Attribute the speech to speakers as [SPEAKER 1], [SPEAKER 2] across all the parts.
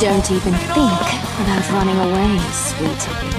[SPEAKER 1] Don't even think about running away, sweetie.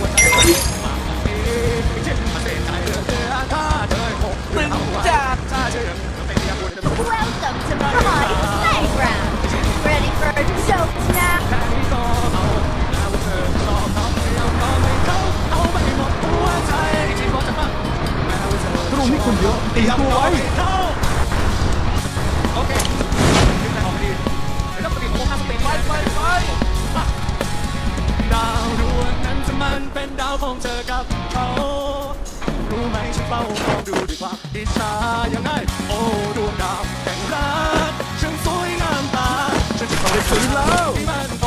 [SPEAKER 2] องเธอกับเขารู้ไหมฉันเฝ้ามองดูด้วยความอิจฉายังไง โอ้ดวงดาวแห่งรักฉันสวยงามตา ฉันจะคอยซื้อแล้วที่มันโต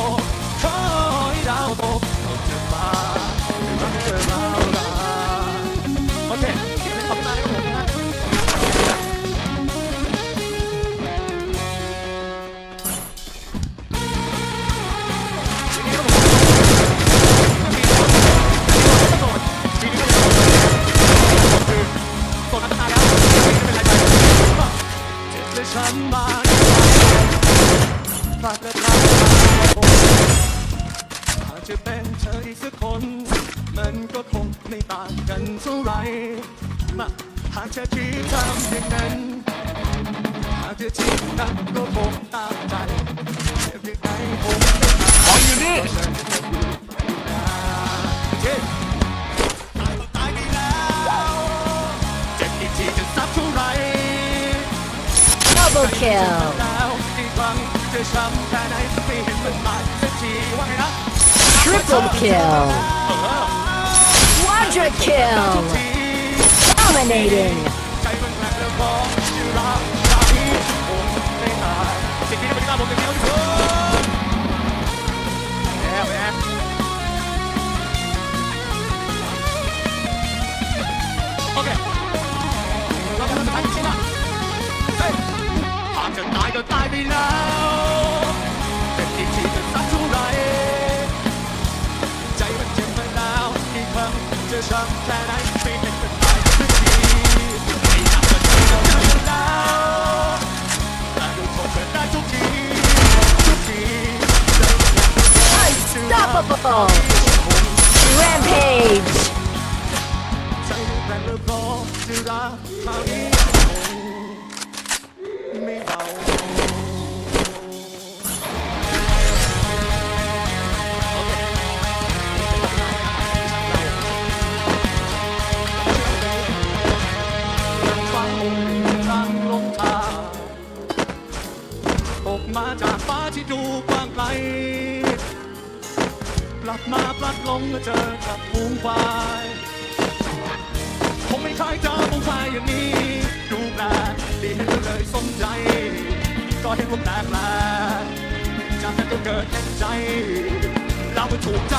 [SPEAKER 2] มาหากเธอคิดทำอย่างนั้นหากเธอคิดนั้นก็คงตามใจเจ็บยังไงคงไม่ตายอยู่นี่เจ็บตายก็ตายไปแล้วเจ็บอีกทีจะซับเท่าไหร
[SPEAKER 3] Double kill
[SPEAKER 2] แล้วอีกครั้งจะช้ำแค่ไหนไม่เห็นมันมาสักทีว่าไงนะ
[SPEAKER 3] Triple kill
[SPEAKER 2] เออ
[SPEAKER 3] Quadra kill Dominating
[SPEAKER 2] ใจมันแกร่งแล้วพอรักรักนี้คงไม่ตายสิ่งที่ไม่ได้ผมเป็นดียวที่สุดแอบแอบโอเคเราจะทำอะไรใช่ไหมเฮ้ยหากจะตายก็ตายไปแล้วเป็นอีกทีจะสักเท่าไหรใจมันเจ็บมาแล้วอีกครั้งจะช้ำแค่ไหนไม่เห็น
[SPEAKER 3] Unstoppable Rampage
[SPEAKER 2] ใจแรงเหลือพอจะรักคราวนี้คงไม่เบาฟังทางลงทางตกมาจากฟ้าที่ดูกว้างไกล กลับมาพลัดลงเจอกับฝูงควายคงไม่เคยเจอฝูงควายอย่างนี้ ดูแปลกดีเห็นเลยสนใจ ก็เห็นว่าแปลกแปลกจากนั้นก็เกิดเห็นใจ เราไปถูกใจ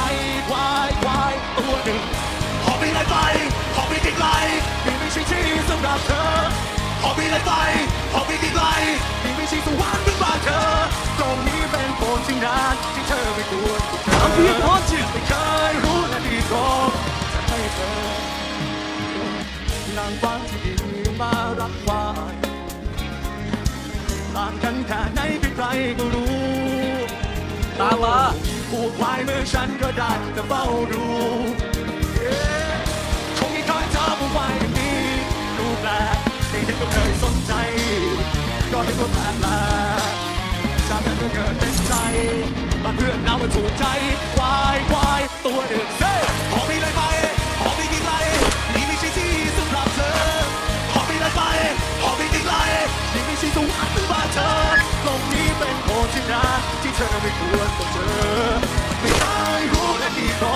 [SPEAKER 2] ควายควายตัวหนึ่งขอไปเลยไปขอไปไกลๆนี่ไม่ใช่ที่สำหรับเธอขอไปเลยไปขอไปไกลๆนี่ไม่ใช่สวรรค์เป็นบ้านเธอ ตรงนี้เป็นโปนที่นานที่เธอไม่ควร เพี่พอจิไม่เคยรู้และดีก็จะให้เธอนางฟ้าที่ดีมารักควายต่างกันแค่ไหนใครก็รู้ ตามมาผูกควายเมื่อฉันก็ได้แต่เฝ้าดูคงไม่เคยเจอผู้วายอย่างนี้ดูแปลกที่เห็นก็เคยสนใจ ก็เห็นว่าแปลกแปลกจากนั้นก็เกิดเป็นใจ บางเรื่องเรามันถูกใจควายควายตัวหนึ่งเซ่ขอไปเลยไปขอไปไกลๆนี่ไม่ใช่ที่สำหรับเธอขอไปเลยไปขอไปไกลๆนี่ไม่ใช่สวรรค์หรือบ้านเธอตรงนี้เป็นโพธินาที่เธอไม่ควรต้องเจอไม่ได้รู้และดีพอ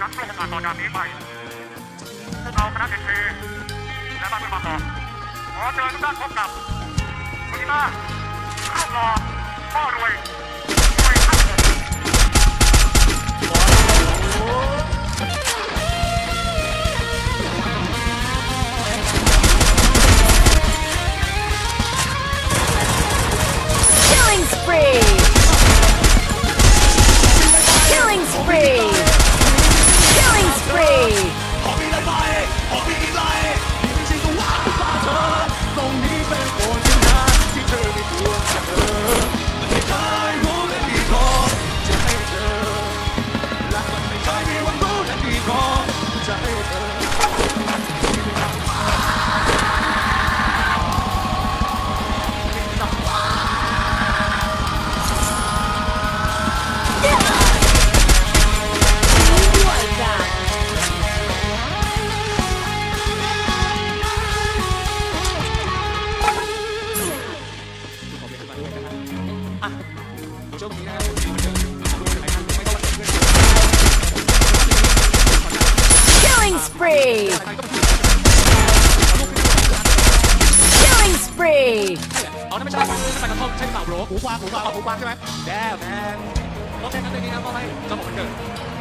[SPEAKER 4] นักประกาศต่อจากนี้ไปพวกเราคณะเด็กเทและบ้านเมืองบางกอกขอเชิญทุกท่านพบกับ ます。
[SPEAKER 3] Killing spree! Killing spree!
[SPEAKER 2] เอาไม่ใช่ใส่กระทบใช่เปล่าโบรหูกว้างหูกว้างหูกว้างใช่ไหมแด่แมนรถแค่นั้นเองนะเพราะอะไรเจ้าของมันเกิด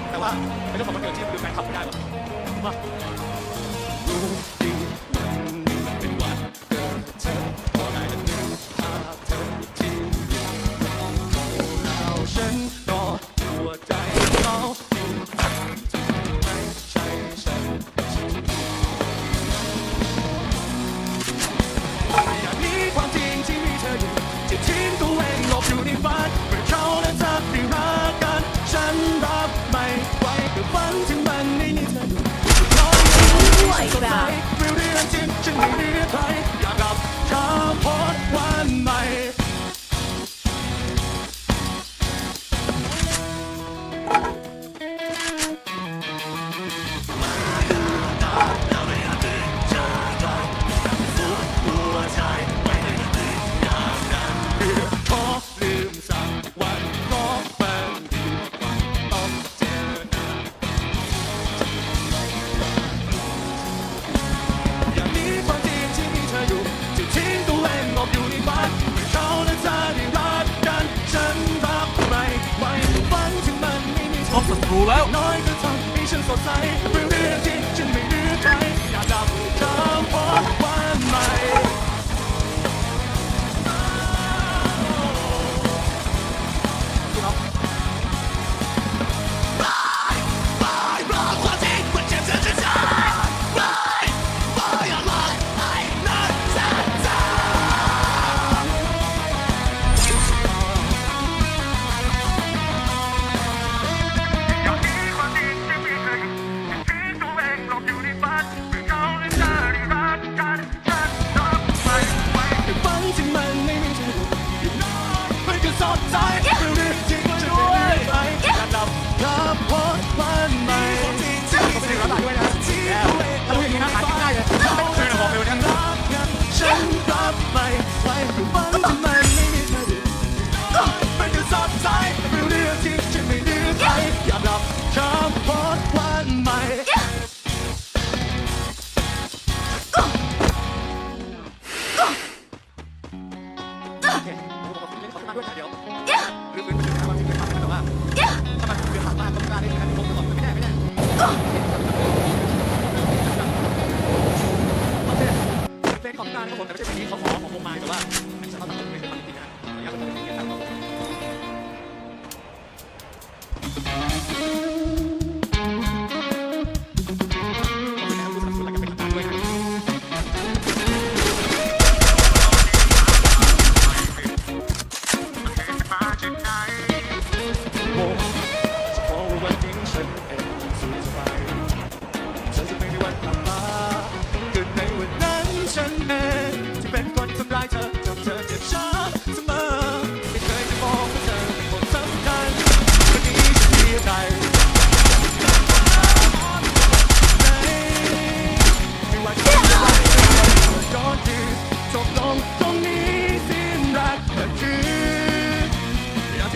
[SPEAKER 2] แต่ว่าเป็นเรื่องของมันเกิดที่ดูแฟนคลับไม่ได้หรอกว่า อบลืมสักวันขอเปิดดีกว่าต้องเจอหน้าอยากมีความจริงที่มีเธออยู่จะทิ้งตัวเองหลบอยู่ในบ้านไม่เขาแลเธอรักกัน ฉันรับไม่ไหวฝันถึงมันไม่มี
[SPEAKER 5] พบศัรูแล้ว
[SPEAKER 2] น้อยก็ทำให้ฉันสดใสเป็นเรื่องที่ฉันไม่เลือใคอย่าดับคว่าวันใหม่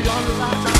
[SPEAKER 2] on the last